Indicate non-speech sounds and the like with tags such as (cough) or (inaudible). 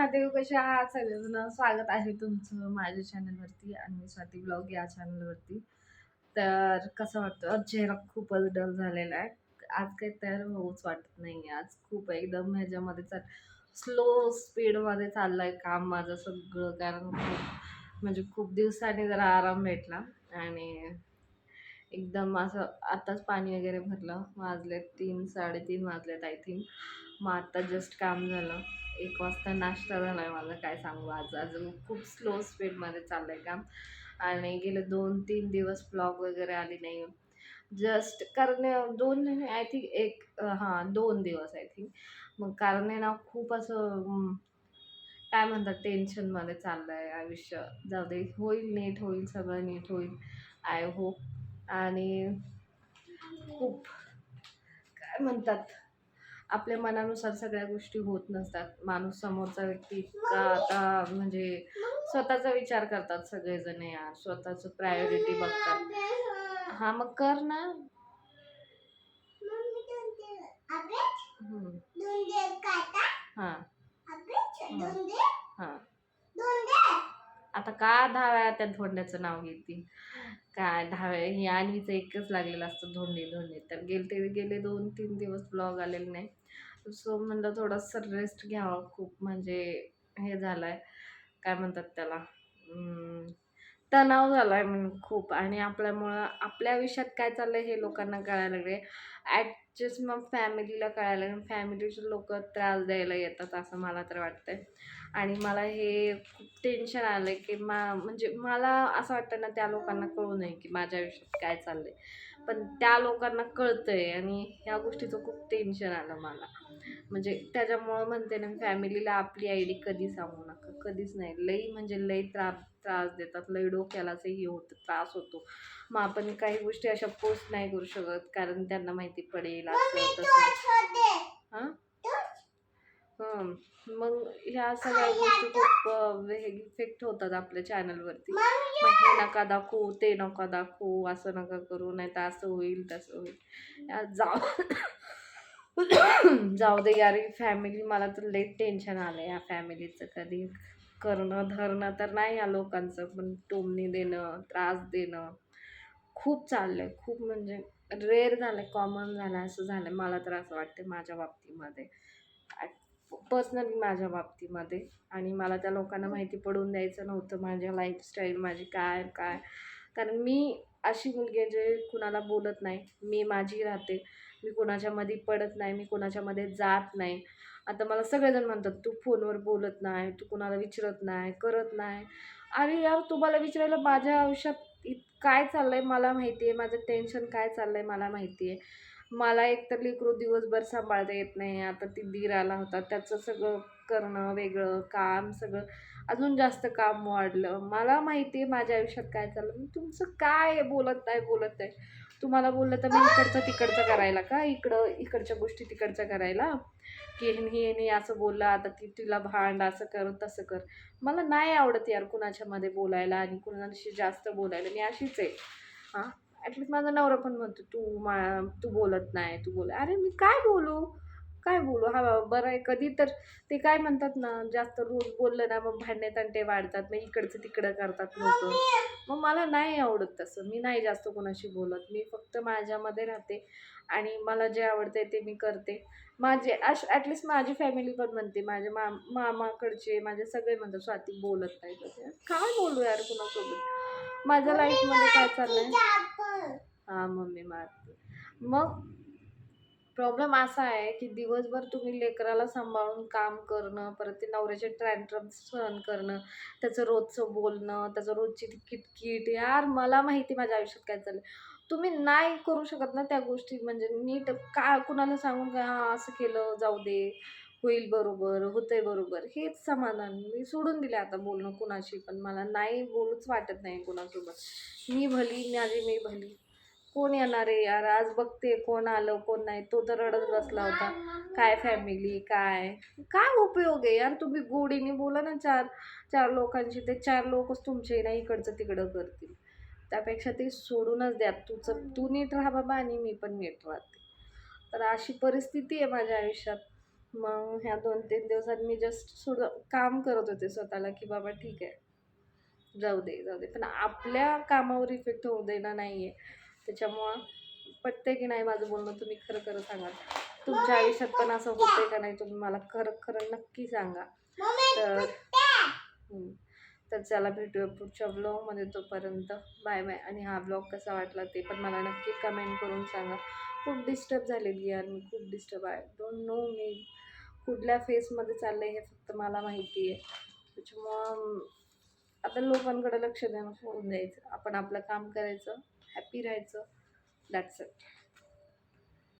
महादेव कशा आहात? सगळेजण स्वागत आहे तुमचं माझ्या चॅनलवरती आणि मी स्वाती ब्लॉग या चॅनलवरती तर कसं वाटतं? चेहरा खूपच डल झालेला आहे. आज काही तयार होऊच वाटत नाही आज खूप एकदम ह्याच्यामध्ये चाल स्लो स्पीडमध्ये चाललं आहे काम माझं सगळं. कारण खूप म्हणजे खूप दिवसांनी जरा आराम भेटला आणि एकदम असं आत्ताच पाणी वगैरे भरलं. वाजले तीन साडेतीन वाजलेत आय थिंक मग आत्ता जस्ट काम झालं. एक वाजता नाश्ता झाला आहे माझा काय सांगू आज? अजून खूप स्लो स्पीडमध्ये चाललं आहे काम. आणि गेले दोन तीन दिवस ब्लॉग वगैरे आली नाही. जस्ट कारण दोन आय थिंक एक हां दोन दिवस आय थिंक मग कारण ना खूप असं काय म्हणतात टेन्शनमध्ये चाललं आहे आयुष्य. जाऊ दे होईल नीट होईल सगळं नीट होईल आय होप आणि खूप काय म्हणतात आपल्या मनानुसार सगळ्या गोष्टी होत नसतात. माणूस समोरचा व्यक्ती इतका आता म्हणजे स्वतःचा विचार करतात सगळेजण यार. स्वतःचं प्रायोरिटी बघतात. हा मग कर ना. हा. हा. आता का दहा वेळा त्या धोंड्याचं नाव घेतील काय दहा वेळा ही आणवीचं एकच लागलेलं असतं धोंडे धोंडे. तर गेले गेले दोन तीन दिवस ब्लॉग आलेले नाही. सो म्हणलं थोडंसं रेस्ट घ्यावं खूप म्हणजे हे झालं आहे काय म्हणतात त्याला? तणाव झाला आहे म्हणून खूप. आणि आपल्यामुळं आपल्या आयुष्यात काय चाललं आहे हे लोकांना कळायला लागले ॲडजस्ट मग फॅमिलीला कळायला लागलं फॅमिलीचे लोक त्रास द्यायला येतात असं मला तर वाटतंय. आणि मला हे खूप टेन्शन आलं आहे की मा म्हणजे मला असं वाटतं ना त्या लोकांना कळू नये की माझ्या आयुष्यात काय चाललं आहे पण त्या लोकांना कळतं आहे आणि ह्या गोष्टीचं खूप टेन्शन आलं मला. म्हणजे त्याच्यामुळं म्हणते ना फॅमिलीला आपली आयडी कधी सांगू नका कधीच नाही. लई म्हणजे लई त्रास त्रास देतात लई डोक्यालाच हे होतं त्रास होतो. मग आपण काही गोष्टी अशा पोस्ट नाही करू शकत कारण त्यांना माहिती पडेल असं तसं. हं? मग ह्या सगळ्या गोष्टी खूप इफेक्ट होतात आपल्या चॅनलवरती मग हे नका दाखवू ते नका दाखवू असं नका करू नाही तर असं होईल तसं होईल. जाऊ. (coughs) जाऊ दे यार फॅमिली मला तर लई टेन्शन आलं या फॅमिलीचं कधी. करणं धरणं तर नाही या लोकांचं पण टोमणी देणं त्रास देणं. खूप चाललं आहे खूप म्हणजे रेअर झालं आहे कॉमन झालं असं झालं आहे मला तर असं वाटतं माझ्या बाबतीमध्ये. पर्सनली माझ्या बाबतीमध्ये. आणि मला त्या लोकांना माहिती पडून द्यायचं नव्हतं माझ्या लाईफस्टाईल माझी काय काय. कारण मी अशी मुलगी आहे जे कुणाला बोलत नाही. मी माझी राहते. मी कुणाच्या मध्ये पडत नाही. मी कुणाच्या मध्ये जात नाही. आता मला सगळेजण म्हणतात तू फोनवर बोलत नाही. तू कुणाला विचारत नाही. करत नाही. अरे यार तुम्हाला विचारायला माझ्या आयुष्यात इत काय चाललं आहे मला माहिती आहे माझं टेन्शन काय चाललं आहे मला माहिती आहे मला एक तर लेकरू दिवसभर सांभाळता येत नाही. आता ती दीर आला होता. त्याचं सगळं करणं वेगळं काम सगळं अजून जास्त काम वाढलं. मला माहिती आहे माझ्या आयुष्यात काय चाललं. मी तुमचं काय बोलत नाही बोलत आहे? तुम्हाला बोललं तर मी इकडचं तिकडचं करायला का? इकडं इकडच्या गोष्टी तिकडच्या करायला? की हे हे असं बोललं आता ती तिला भांड असं कर तसं कर. मला नाही आवडत यार कुणाच्यामध्ये बोलायला आणि कुणाशी जास्त बोलायला. मी अशीच आहे. हां? ॲटलीस्ट माझा नवरा पण म्हणतो तू मा तू बोलत नाही तू बोल. अरे मी काय बोलू? काय बोलू? हा बाबा बरं आहे. कधी तर ते काय म्हणतात ना जास्त रोज बोललं ना मग भांडणे तंटे वाढतात मग इकडचं तिकडं करतात लोक. मग मला नाही आवडत तसं. मी नाही जास्त कोणाशी बोलत. मी फक्त माझ्यामध्ये राहते आणि मला जे आवडते ते मी करते. माझे अश ॲटलिस्ट माझी फॅमिली पण म्हणते माझे मा मामाकडचे माझे सगळे म्हणतात स्वाती बोलत नाही. काय बोलू यार कुणासोबत? माझ्या लाईफमध्ये काय चाललंय? हां मम्मी मारते. मग प्रॉब्लेम असा आहे की दिवसभर तुम्ही लेकराला सांभाळून काम करणं परत ते नवऱ्याचे ट्रॅन्ट्रम सहन करणं त्याचं रोजचं बोलणं त्याचं रोजची ती किटकिट यार मला माहिती माझ्या आयुष्यात काय चाललं तुम्ही नाही करू शकत ना त्या गोष्टी म्हणजे नीट का कुणाला सांगून का हां असं केलं जाऊ दे होईल बरोबर होतंय बरोबर. हेच समाधान. मी सोडून दिले आता बोलणं कुणाशी पण मला नाही बोलूच वाटत नाही कुणासोबत. मी भली माझी मी भली. कोण येणार आहे यार? आज बघते कोण आलं कोण नाही. तो तर रडत बसला होता. काय फॅमिली काय? काय उपयोग आहे यार? तुम्ही गोडीने बोला ना चार चार लोकांशी. ते चार लोकच तुमचे नाही इकडचं तिकडं करतील. त्यापेक्षा ते सोडूनच द्या. तुझं तू नीट राहा बाबा आणि मी पण नीट राहते. तर अशी परिस्थिती आहे माझ्या आयुष्यात. मग ह्या दोन तीन दिवसात मी जस्ट सोड काम करत होते स्वतःला की बाबा ठीक आहे. जाऊ दे जाऊ दे. पण आपल्या कामावर इफेक्ट होऊ देणार नाही आहे त्याच्यामुळं पटते की नाही माझं बोलणं? तुम्ही खरं खरं सांगा. तुमच्या आयुष्यात पण असं होतंय का नाही तुम्ही मला खरं खरं नक्की सांगा. तर तर चला भेटूया पुढच्या ब्लॉगमध्ये तोपर्यंत. Bye bye. आणि हा ब्लॉग कसा वाटला ते पण मला नक्की कमेंट करून सांगा. खूप डिस्टर्ब झालेली यार मी. खूप डिस्टर्ब आहे. डोंट नो मी कुठल्या फेसमध्ये चाललं आहे हे फक्त मला माहिती आहे. त्याच्यामुळं आता लोकांकडे लक्ष देणं सोडून द्यायचं आपण आपलं काम करायचं. हॅपी राहायचं दॅट्स इट